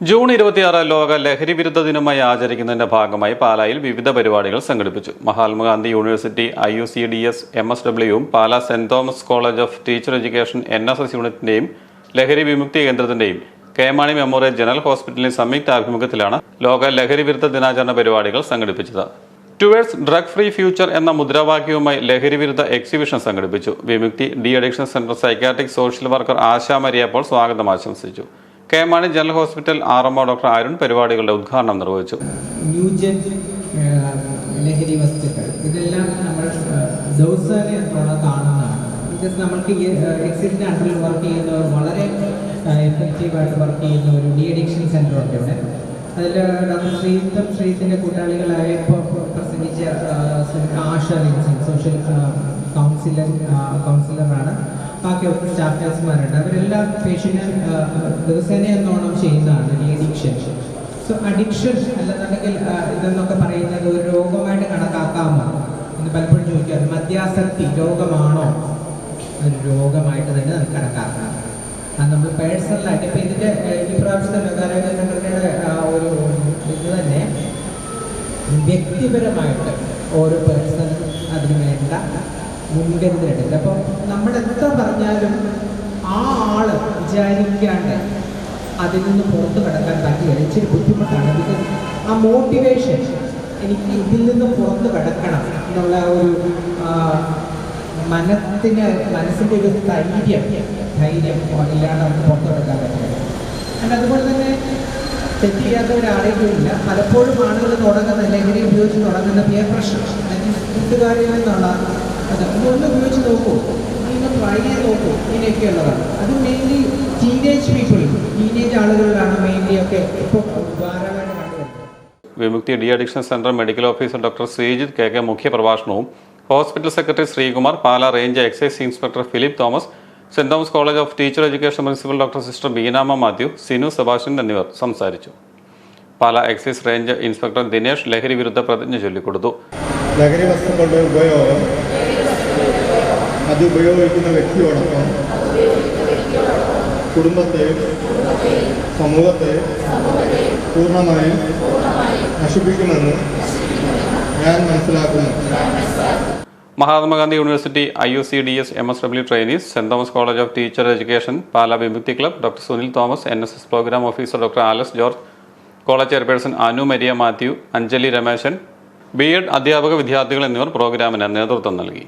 June ഇരുപത്തിയാറ് ലോക ലഹരി വിരുദ്ധ ദിനമായി ആചരിക്കുന്നതിന്റെ ഭാഗമായി പാലായിൽ വിവിധ പരിപാടികൾ സംഘടിപ്പിച്ചു. Mahatma Gandhi University I U C D S M S ഡബ്ല്യുവും Pala Saint Thomas College of Teacher Education N S S യൂണിറ്റിന്റെയും ലഹരി വിമുക്തി കേന്ദ്രത്തിന്റെയും കേമാണി മെമ്മോറിയൽ ജനറൽ ഹോസ്പിറ്റലിന്റെ സംയുക്ത ആഭിമുഖ്യത്തിലാണ് ലോക ലഹരി വിരുദ്ധ ദിനാചരണ പരിപാടികൾ സംഘടിപ്പിച്ചത്. ടുവേഴ്സ് ഡ്രഗ് ഫ്രീ ഫ്യൂച്ചർ എന്ന മുദ്രാവാക്യവുമായി ലഹരി വിരുദ്ധ എക്സിബിഷൻ സംഘടിപ്പിച്ചു. Vimukthi de addiction centre psychiatric social worker Asha Mariapaul സ്വാഗതം ആശംസിച്ചു. K Mani General Hospital R M doctor Arun പരിപാടികളുടെ ഉദ്ഘാടനം നിർവഹിച്ചു. ലഹരി വസ്തുക്കൾ. ഇതെല്ലാം നമ്മൾ ദിവസേന കാണുന്നതാണ്. ബിക്കോസ് നമ്മൾക്ക് ഈ എക്സിറ്റിന്റെ അണ്ടറിൽ വർക്ക് ചെയ്യുന്നവർ വളരെ എഫക്റ്റീവായിട്ട് വർക്ക് ചെയ്യുന്ന ഒരു ഡി അഡിക്ഷൻ സെന്റർ ഉണ്ട് ഇവിടെ. അതിൽ ഡോക്ടർ ശ്രീത്തും ശ്രീത്തിന്റെ കൂട്ടാളികളായ ഇപ്പോൾ പ്രസംഗിച്ച ആശ സോഷ്യൽ കൗൺസിലർ കൗൺസിലറാണ് ബാക്കി സ്റ്റാഫ് ചാപ്റ്റേഴ്സ്മാരുണ്ട്. അവരെല്ലാം പേഷ്യന്റ് ദിവസേന എന്നോണം ചെയ്യുന്നതാണ് ഈ അഡിക്ഷൻ സോ അഡിക്ഷൻ അല്ലെന്നുണ്ടെങ്കിൽ ഇതെന്നൊക്കെ പറയുന്നത് ഒരു രോഗമായിട്ട് കണക്കാക്കാമോ? എന്ന് പലപ്പോഴും ചോദിക്കാറ്. മദ്യാസക്തി രോഗമാണോ? ഒരു രോഗമായിട്ട് തന്നെ നമുക്ക് കണക്കാക്കാം. അത് നമ്മൾ പേഴ്സണലായിട്ട് ഇപ്പം ഇതിന്റെ ഈ ലോകാരോഗ്യ സംഘടനയുടെ ഒരു ഇത് തന്നെ വ്യക്തിപരമായിട്ട് ഓരോ പേഴ്സണൽ അതിന് വേണ്ട മുൻകരുതലെടുക്കുക അപ്പം നമ്മൾ എത്ര പറഞ്ഞാലും ആ ആൾ വിചാരിക്കാണ്ട് അതിൽ നിന്ന് പുറത്തു കടക്കാൻ പറ്റില്ല ഇച്ചിരി ബുദ്ധിമുട്ടാണ്. ബിക്കോസ് ആ മോട്ടിവേഷൻ എനിക്ക് ഇതിൽ നിന്ന് പുറത്തു കടക്കണം എന്നുള്ള ഒരു മനത്തിന് മനസ്സിന്റെ ഒരു ധൈര്യം ധൈര്യം ഇല്ലാണ്ട് നമുക്ക് പുറത്തു കടക്കാൻ പറ്റില്ല അല്ല അതുപോലെ തന്നെ തെറ്റില്ലാത്ത ഒരാളെയുമില്ല പലപ്പോഴും ആളുകൾ തുടങ്ങുന്ന ലഹരി ഉപയോഗിച്ച് തുടങ്ങുന്ന പിയർ പ്രഷർ കൂട്ടുകാരിൽ നിന്നുള്ള അത് ഒന്ന് ഉപയോഗിച്ച് നോക്കൂ. ഇന്ന് ട്രൈ ചെയ്ത് നോക്കൂ ഇങ്ങനെയൊക്കെയുള്ളതാണ്. അത് മെയിൻലി ടീനേജ് പീപ്പിൾ ടീനേജ് ആളുകളിലാണ് മെയിൻലി ഒക്കെ ഇപ്പോൾ Vimukthi de addiction centre medical officer doctor Sreejith K K മുഖ്യ പ്രഭാഷണവും hospital secretary Sreekumar Pala range excise inspector Philip Thomas Saint Thomas College of Teacher Education principal doctor sister Beenama Mathew Sinu Sebastian എന്നിവർ സംസാരിച്ചു. Pala excise range inspector Dinesh ലഹരി വിരുദ്ധ പ്രതിജ്ഞ ചൊല്ലിക്കൊടുത്തു. ലഹരി വസ്തുക്കളുടെ ഉപയോഗം അത് ഉപയോഗിക്കുന്ന വ്യക്തിയോടൊപ്പം കുടുംബത്തെ സമൂഹത്തെ പൂർണമായും നശിപ്പിക്കുമെന്ന് ഞാൻ മനസ്സിലാക്കുന്നു. Mahatma Gandhi University I U C D S M S W trainees Saint Thomas College of Teacher Education Pala Vimukthi club doctor Sunil Thomas N S S programme officer doctor Alice George college chairperson Anu Maria Mathew Anjali Rameshan B Ed അധ്യാപക വിദ്യാർത്ഥികൾ എന്നിവർ പ്രോഗ്രാമിന് നേതൃത്വം നൽകി.